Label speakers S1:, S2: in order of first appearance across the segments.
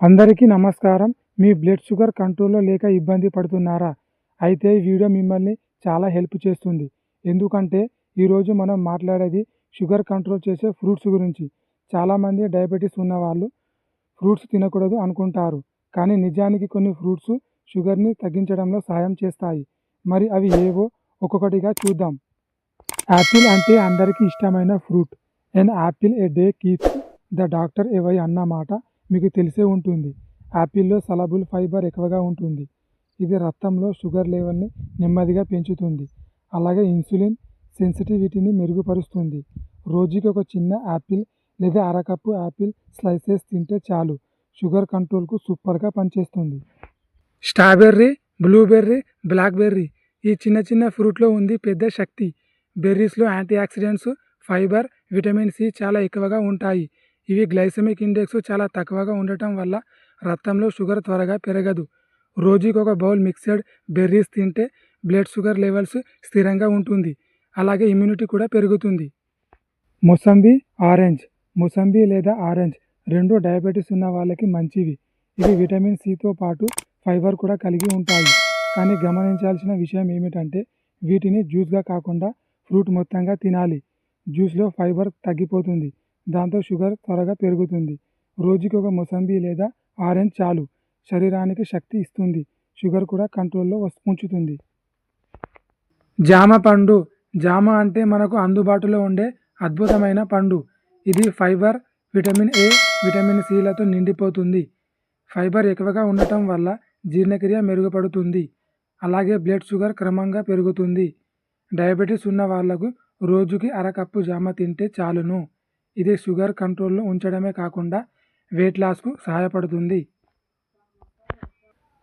S1: అందరికీ నమస్కారం. మీ blood sugar కంట్రోల్లో లేక ఇబ్బంది పడుతున్నారా? అయితే ఈ వీడియో మిమ్మల్ని చాలా హెల్ప్ చేస్తుంది. ఎందుకంటే ఈరోజు మనం మాట్లాడేది షుగర్ కంట్రోల్ చేసే ఫ్రూట్స్ గురించి. చాలామంది డయాబెటీస్ ఉన్నవాళ్ళు ఫ్రూట్స్ తినకూడదు అనుకుంటారు. కానీ నిజానికి కొన్ని ఫ్రూట్స్ షుగర్ని తగ్గించడంలో సహాయం చేస్తాయి. మరి అవి ఏవో ఒక్కొక్కటిగా చూద్దాం. యాపిల్ అంటే అందరికీ ఇష్టమైన fruit. And apple a day keeps the doctor away అన్నమాట. మీకు తెలిసే ఉంటుంది. యాపిల్లో సలబుల్ ఫైబర్ ఎక్కువగా ఉంటుంది. ఇది రక్తంలో షుగర్ లెవెల్ని నెమ్మదిగా పెంచుతుంది. అలాగే ఇన్సులిన్ సెన్సిటివిటీని మెరుగుపరుస్తుంది. రోజుకి ఒక చిన్న యాపిల్ లేదా అరకప్పు యాపిల్ స్లైసెస్ తింటే చాలు. షుగర్ కంట్రోల్కు సూపర్గా పనిచేస్తుంది. స్ట్రాబెర్రీ బ్లూబెర్రీ బ్లాక్బెర్రీ ఈ చిన్న చిన్న ఫ్రూట్లో ఉంది పెద్ద శక్తి. బెర్రీస్లో antioxidants fibre vitamin C చాలా ఎక్కువగా ఉంటాయి. ఇవి గ్లైసెమిక్ ఇండెక్స్ చాలా తక్కువగా ఉండటం వల్ల రక్తంలో షుగర్ త్వరగా పెరగదు. రోజుకి ఒక బౌల్ మిక్సెడ్ బెర్రీస్ తింటే బ్లడ్ షుగర్ లెవెల్స్ స్థిరంగా ఉంటుంది. అలాగే ఇమ్యూనిటీ కూడా పెరుగుతుంది. మొసంబి ఆరెంజ్ మొసంబి లేదా ఆరెంజ్ రెండు డయాబెటీస్ ఉన్న వాళ్ళకి మంచివి. ఇవి విటమిన్ సితో పాటు ఫైబర్ కూడా కలిగి ఉంటాయి. కానీ గమనించాల్సిన విషయం ఏమిటంటే వీటిని జ్యూస్గా కాకుండా ఫ్రూట్ మొత్తంగా తినాలి. జ్యూస్లో ఫైబర్ తగ్గిపోతుంది. దాంతో షుగర్ త్వరగా పెరుగుతుంది. రోజుకి ఒక మొసంబి లేదా ఆరెంజ్ చాలు. శరీరానికి శక్తి ఇస్తుంది. షుగర్ కూడా కంట్రోల్లో ఉంచుతుంది. జామ పండు. జామ అంటే మనకు అందుబాటులో ఉండే అద్భుతమైన పండు. ఇది ఫైబర్ విటమిన్ ఏ విటమిన్ సిలతో నిండిపోతుంది. ఫైబర్ ఎక్కువగా ఉండటం వల్ల జీర్ణక్రియ మెరుగుపడుతుంది. అలాగే బ్లడ్ షుగర్ క్రమంగా పెరుగుతుంది. డయాబెటీస్ ఉన్న వాళ్ళకు రోజుకి అరకప్పు జామ తింటే చాలును. ఇది షుగర్ కంట్రోల్లో ఉంచడమే కాకుండా వెయిట్ లాస్కు సహాయపడుతుంది.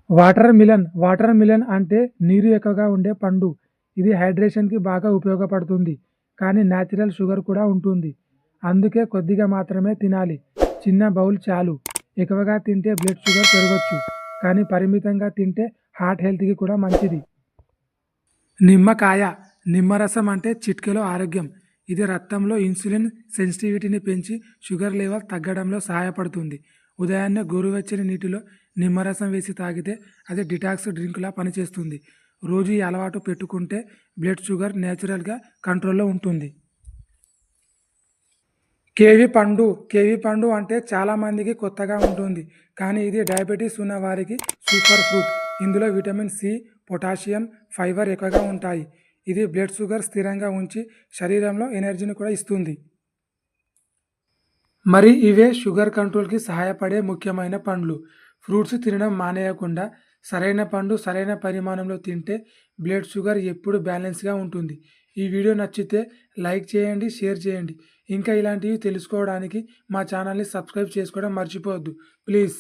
S1: వాటర్ మిలన్ వాటర్ మిలన్ అంటే నీరు ఎక్కువగా ఉండే పండు. ఇది హైడ్రేషన్కి బాగా ఉపయోగపడుతుంది. కానీ న్యాచురల్ షుగర్ కూడా ఉంటుంది. అందుకే కొద్దిగా మాత్రమే తినాలి. చిన్న బౌల్ చాలు. ఎక్కువగా తింటే బ్లడ్ షుగర్ పెరగచ్చు. కానీ పరిమితంగా తింటే హార్ట్ హెల్త్కి కూడా మంచిది. నిమ్మకాయ నిమ్మరసం అంటే చిట్కెలో ఆరోగ్యం. ఇది రక్తంలో ఇన్సులిన్ సెన్సిటివిటీని పెంచి షుగర్ లెవెల్ తగ్గడంలో సహాయపడుతుంది. ఉదయాన్నే గోరువెచ్చని నీటిలో నిమ్మరసం వేసి తాగితే అది డిటాక్స్ డ్రింక్లా పనిచేస్తుంది. రోజు ఈ అలవాటు పెట్టుకుంటే బ్లడ్ షుగర్ నేచురల్గా కంట్రోల్లో ఉంటుంది. కేవి పండు కేవి పండు అంటే చాలామందికి కొత్తగా ఉంటుంది. కానీ ఇది డయాబెటీస్ ఉన్న వారికి సూపర్ ఫ్రూట్. ఇందులో విటమిన్ సి పొటాషియం ఫైబర్ ఎక్కువగా ఉంటాయి. ఇది బ్లడ్ షుగర్ స్థిరంగా ఉంచి శరీరంలో ఎనర్జీని కూడా ఇస్తుంది. మరి ఇవే షుగర్ కంట్రోల్కి సహాయపడే ముఖ్యమైన పండ్లు. ఫ్రూట్స్ తినడం మానేయకుండా సరైన పండు సరైన పరిమాణంలో తింటే బ్లడ్ షుగర్ ఎప్పుడు బ్యాలెన్స్గా ఉంటుంది. ఈ వీడియో నచ్చితే లైక్ చేయండి షేర్ చేయండి. ఇంకా ఇలాంటివి తెలుసుకోవడానికి మా ఛానల్ని సబ్స్క్రైబ్ చేసుకోవడం మర్చిపోవద్దు. ప్లీజ్.